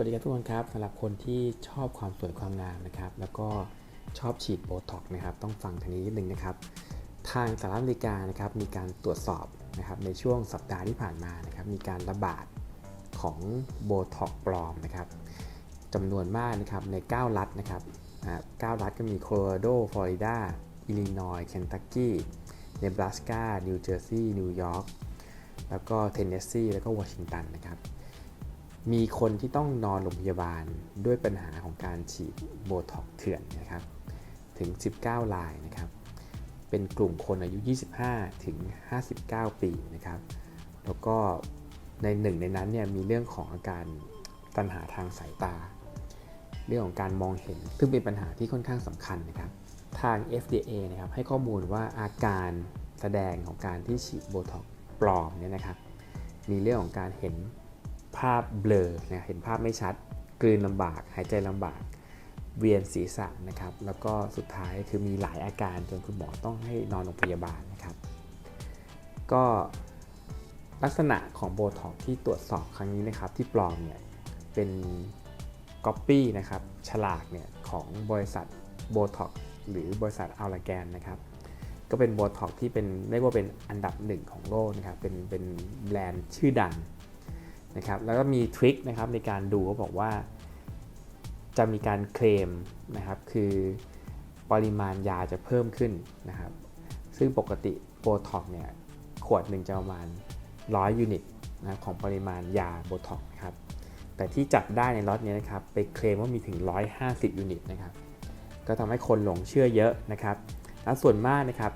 วัสดีครับทุกคนครับสำหรับคนที่ชอบความสวยความงามนะครับ แล้วก็ชอบฉีดโบท็อกนะครับ ต้องฟังทางนี้นิดนึงนะครับ ทางสหรัฐอเมริกานะครับมีการตรวจสอบนะครับในช่วงสัปดาห์ที่ผ่านมานะครับ มีการระบาดของโบท็อกปลอมนะครับจำนวนมากนะครับใน 9 รัฐนะครับอ่า9รัฐก็มีโคโลราโด ฟลอริดา อิลลินอยส์ เคนตักกี้ เนบราสกา นิวเจอร์ซีย์ นิวยอร์ก แล้วก็เทนเนสซี แล้วก็วอชิงตันนะครับ มีคนที่ต้องนอนโรงพยาบาลด้วยปัญหาของการฉีดโบท็อกเถื่อนนะครับ ถึง 19รายนะครับ เป็นกลุ่มคนอายุ 25 ถึง 59 ปีนะครับ แล้วก็ในหนึ่งในนั้นเนี่ยมีเรื่องของอาการปัญหาทางสายตา เรื่องของการมองเห็น ซึ่งเป็นปัญหาที่ค่อนข้างสำคัญนะครับ ทาง FDA นะครับให้ข้อมูลว่าอาการแสดงของการที่ฉีดโบท็อกปลอมเนี่ยนะครับ มีเรื่องของการเห็น ภาพเบลอนะเห็นภาพไม่ชัด กลืนลำบาก หายใจลำบาก เวียนศีรษะนะครับ แล้วก็สุดท้ายคือมีหลายอาการจนคุณหมอต้องให้นอนโรงพยาบาลนะครับ ก็ลักษณะของโบท็อกที่ตรวจสอบครั้งนี้นะครับ ที่ปลอมเนี่ยเป็นก๊อปปี้นะครับฉลากเนี่ยของบริษัทโบท็อกหรือบริษัทอัลลาแกนนะครับก็เป็นโบท็อกที่เป็นเรียกว่าเป็นอันดับหนึ่งของโลกนะครับเป็นเป็นแบรนด์ชื่อดัง นะครับแล้วก็มีทริคนะครับในการดูเขาบอกว่า จะมีการเคลมนะครับคือปริมาณยาจะเพิ่มขึ้นนะครับ ซึ่งปกติโบท็อกซ์เนี่ยขวดหนึ่งจะประมาณ 100 ยูนิตนะของปริมาณยาโบท็อกซ์นะครับแต่ที่จับได้ในล็อตนี้นะครับไปเคลมว่ามีถึง 150 ยูนิตนะครับก็ทำให้คนหลงเชื่อเยอะนะครับ และส่วนมากนะครับ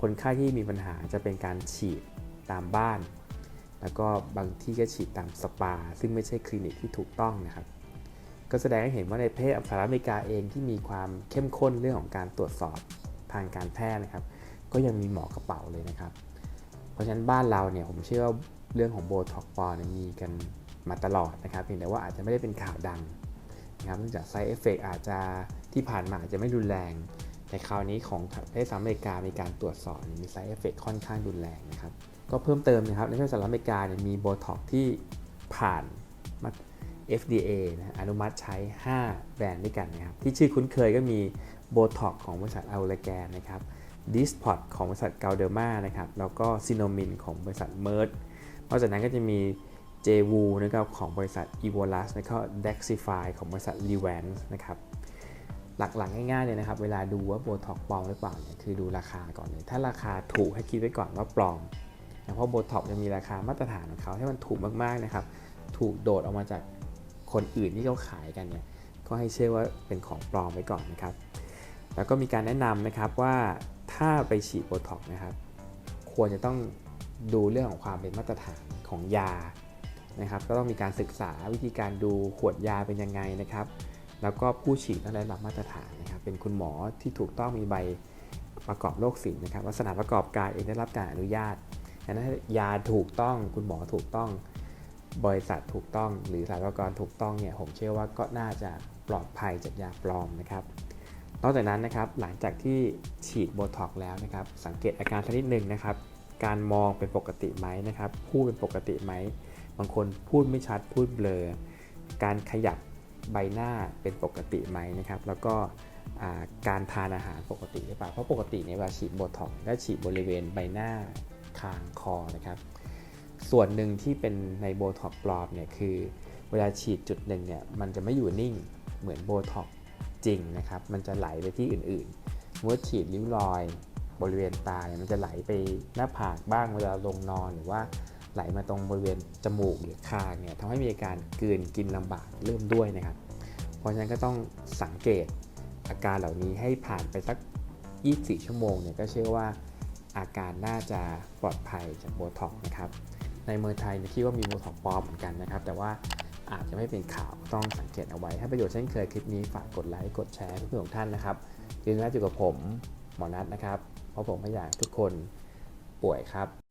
คนไข้ที่มีปัญหาจะเป็นการฉีดตามบ้าน แล้วก็บางที่ก็ฉีดตามสปา ซึ่งไม่ใช่คลินิกที่ถูกต้องนะครับ ก็แสดงให้เห็นว่าในประเทศสหรัฐอเมริกาเองที่มีความเข้มข้นเรื่องของการตรวจสอบทางการแพทย์นะครับ ก็ยังมีหมอกระเป๋าเลยนะครับ เพราะฉะนั้นบ้านเราเนี่ยผมเชื่อว่าเรื่องของโบท็อกปอเนี่ยมีกันมาตลอดนะครับ เพียงแต่ว่าอาจจะไม่ได้เป็นข่าวดังนะครับเนื่องจากไซเอฟเฟกอาจจะที่ผ่านมาอาจจะไม่รุนแรง แต่คราวนี้ของประเทศสหรัฐอเมริกามีการตรวจสอบมีไซเอฟเฟกค่อนข้างรุนแรงนะครับ ก็เพิ่มเติมนะครับในประเทศสหรัฐอเมริกาเนี่ยมีโบท็อกที่ผ่านมา FDA นะอนุมัติใช้ 5 แบรนด์ด้วยกันนะครับ ที่ชื่อคุ้นเคยก็มีโบท็อกของบริษัทอัลเลแกนนะครับดิสพอตของบริษัทเกาเดอร์มานะครับ แล้วก็ซิโนมินของบริษัทเมิร์ดนอกจากนั้นก็จะมีเจวูนะครับของบริษัท e v o l u s แล้วก็ Dexify ของบริษัท r e v a n c e นะครับหลักๆ ง่ายๆเลยนะครับ เวลาดูว่าโบท็อกปลอมหรือเปล่าเนี่ยคือดูราคาก่อนเลย ถ้าราคาถูกให้คิดไว้ก่อนว่าปลอม นะเพราะโบท็อกจะมีราคามาตรฐานของเขาให้มันถูกมากๆนะครับ ถูกโดดออกมาจากคนอื่นที่เขาขายกันเนี่ย ก็ให้เชื่อว่าเป็นของปลอมไว้ก่อนนะครับ แล้วก็มีการแนะนำนะครับว่าถ้าไปฉีดโบท็อกนะครับ ควรจะต้องดูเรื่องของความเป็นมาตรฐานของยานะครับ ก็ต้องมีการศึกษาวิธีการดูขวดยาเป็นยังไงนะครับ แล้วก็ผู้ฉีดต้องได้รับมาตรฐานนะครับ เป็นคุณหมอที่ถูกต้องมีใบประกอบโรคศิลป์นะครับ ลักษณะประกอบการเองได้รับการอนุญาต ดังนั้นยาถูกต้องคุณหมอถูกต้อง บริษัทถูกต้อง หรือสถานประกอบการถูกต้องเนี่ยผมเชื่อว่าก็น่าจะปลอดภัยจากยาปลอมนะครับ นอกจากนั้นนะครับหลังจากที่ฉีดโบท็อกแล้วนะครับ สังเกตอาการสักนิดหนึ่งนะครับ การมองเป็นปกติไหมนะครับพูดเป็นปกติไหมบางคนพูดไม่ชัดพูดเบลอการขยับใบหน้าเป็นปกติไหมนะครับ แล้วก็การทานอาหารปกติหรือเปล่าเพราะปกติเนี่ยเวลาฉีดโบท็อกซ์ก็ฉีดบริเวณใบหน้า คางคอนะครับ ส่วนหนึ่งที่เป็นในโบท็อกปลอมเนี่ยคือ เวลาฉีดจุดหนึ่งเนี่ยมันจะไม่อยู่นิ่งเหมือนโบท็อกจริงนะครับ มันจะไหลไปที่อื่นๆเมื่อฉีดริ้วรอยบริเวณตาเนี่ยมันจะไหลไปหน้าผากบ้างเวลาลงนอนหรือว่าไหลมาตรงบริเวณจมูกหรือคางเนี่ยทำให้มีอาการกลืนกินลำบากเริ่มด้วยนะครับ เพราะฉะนั้นก็ต้องสังเกตอาการเหล่านี้ให้ผ่านไปสัก 24 ชั่วโมงเนี่ยก็เชื่อว่า อาการน่าจะปลอดภัยจากโบท็อกนะครับในเมืองไทยเนี่ยคิดว่ามีโบท็อกปลอมเหมือนกันนะครับ แต่ว่าอาจจะไม่เป็นข่าวต้องสังเกตเอาไว้ ถ้าประโยชน์เช่นเคยคลิปนี้ฝากกดไลค์กดแชร์เพื่อนๆของท่านนะครับยืนยันอยู่กับผมหมอนัทนะครับ เพราะผมไม่อยากทุกคนป่วยครับ